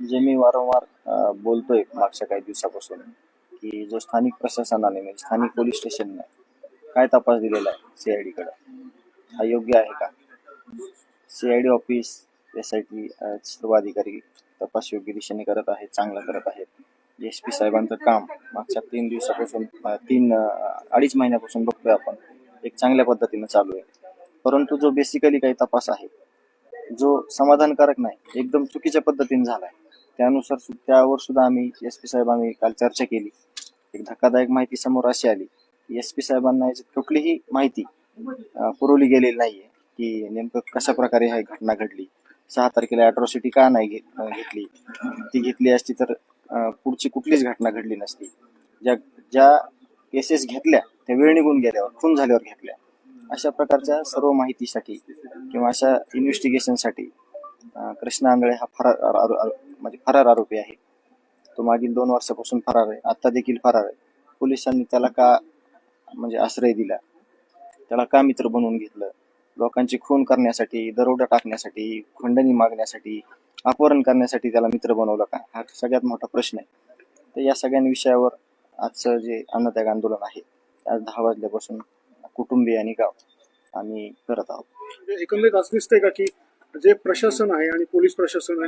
जे मी वारंवार बोलतोय मागच्या काही दिवसापासून की जो स्थानिक प्रशासनाने म्हणजे स्थानिक पोलीस स्टेशनने काय तपास दिलेला आहे सीआयडी कडे? हा योग्य आहे का? CID office S I T सर्व अधिकारी तपास योग्य दिशेने करत आहेत चांगला करत आहेत. एस पी साहेबांचं काम मागच्या तीन दिवसापासून तीन अडीच महिन्यापासून बघतोय आपण. एक चांगल्या पद्धतीनं चालू आहे. परंतु जो बेसिकली काही तपास आहे जो समाधानकारक नाही एकदम चुकीच्या पद्धतीने झालाय त्यानुसार सु- त्यावर सुद्धा आम्ही एस पी साहेब आम्ही काल चर्चा केली. एक धक्कादायक माहिती समोर अशी आली एस पी साहेबांना याची कुठलीही माहिती पुरवली गेलेली नाहीये की नेमकं कशा प्रकारे ही घटना घडली. सहा तारखेला अॅट्रॉसिटी का नाही घे- घेतली? ती घेतली असती तर पुढची कुठलीच घटना घडली नसती. ज्या ज्या केसेस घेतल्या त्या वेळ निघून गेल्यावर खून झाल्यावर घेतल्या. अशा प्रकारच्या सर्व माहितीसाठी किंवा अशा इन्व्हेस्टिगेशनसाठी कृष्णा आंधळे हा फार म्हणजे फरार आरोपी आहे. तो मागील दोन वर्षापासून फरार आहे. आता देखील फरार आहे. पोलिसांनी त्याला का म्हणजे आश्रय दिला? त्याला का मित्र बनवून घेतलं? लोकांची खून करण्यासाठी दरोडा टाकण्यासाठी खंडणी मागण्यासाठी अपहरण करण्यासाठी त्याला मित्र बनवलं का? हा सगळ्यात मोठा प्रश्न आहे. तर या सगळ्या विषयावर आजचं जे अन्नत्याग आंदोलन आहे आज दहा वाजल्यापासून कुटुंबीय आणि गाव आम्ही करत आहोत. एकंदरीत असं दिसतंय का की जे प्रशासन आहे आणि पोलीस प्रशासन आहे